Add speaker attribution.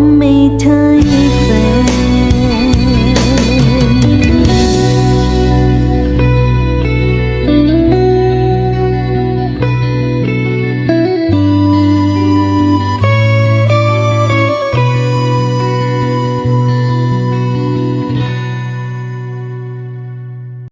Speaker 1: มไม่เธอ